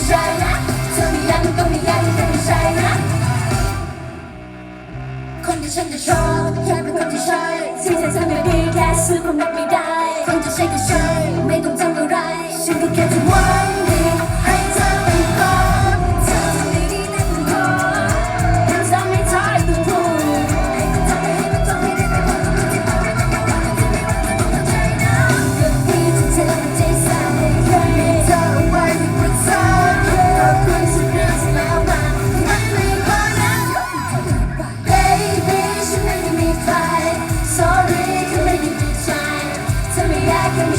เธอไม่ยังต้ไม่ยังต้ไม่ชานะ คนที่ฉันจะชอบแค่เป็นคนที่ใช่ที่ฉันทำไม่ดีแค่ซื้อคนักไม่ได้ คนจะใช่ก็ใช่ไม่ต้องจำอะไรฉันก็แค่จะไว้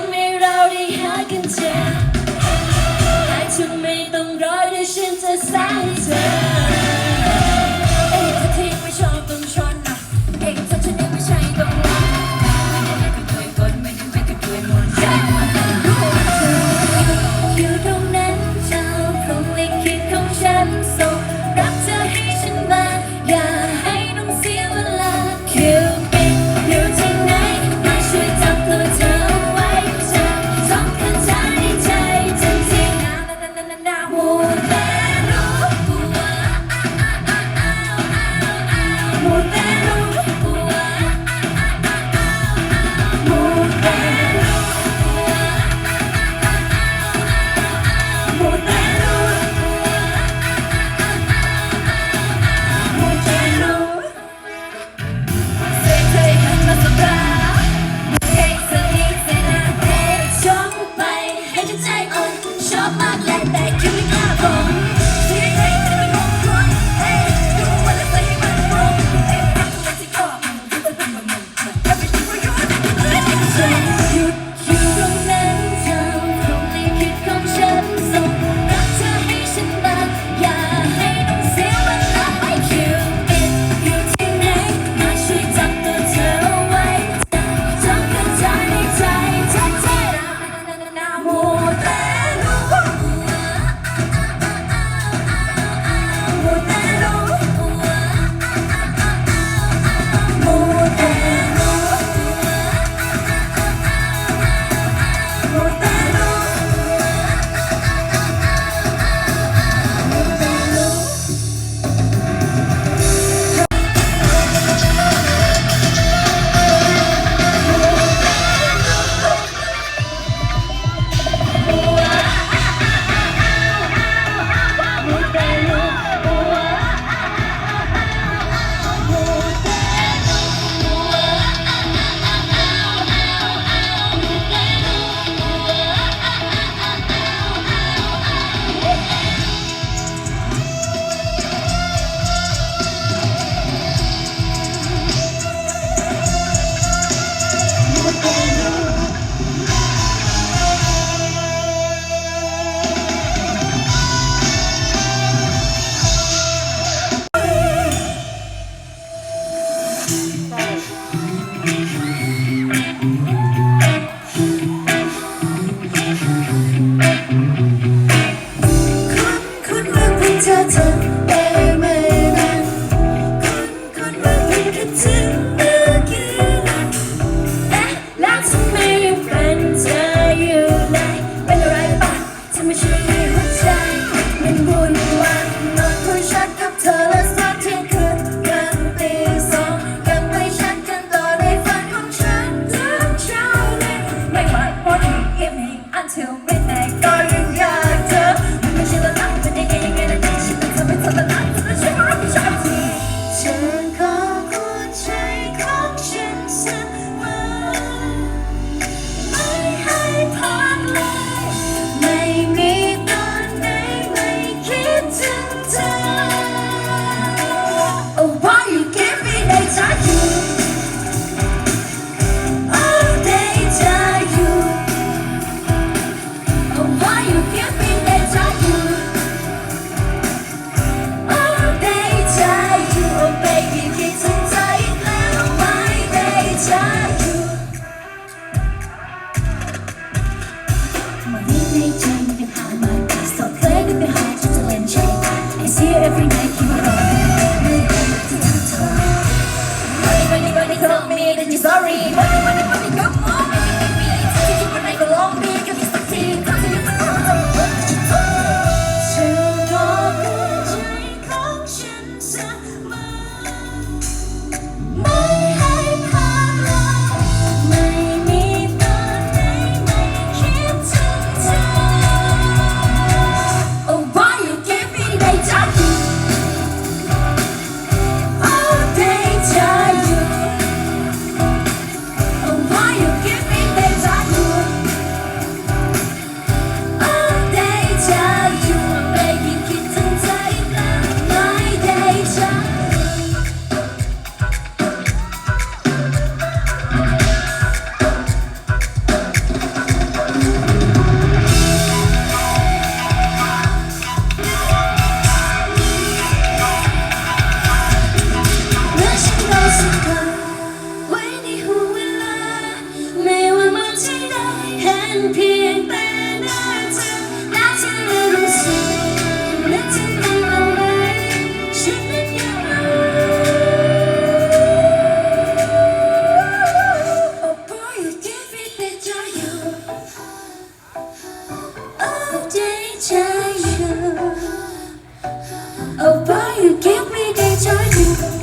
ำให้เราได้หากันเจอหากเธอไม่ต้องรอเดี๋ยวฉันจะสายเธอ Thank you.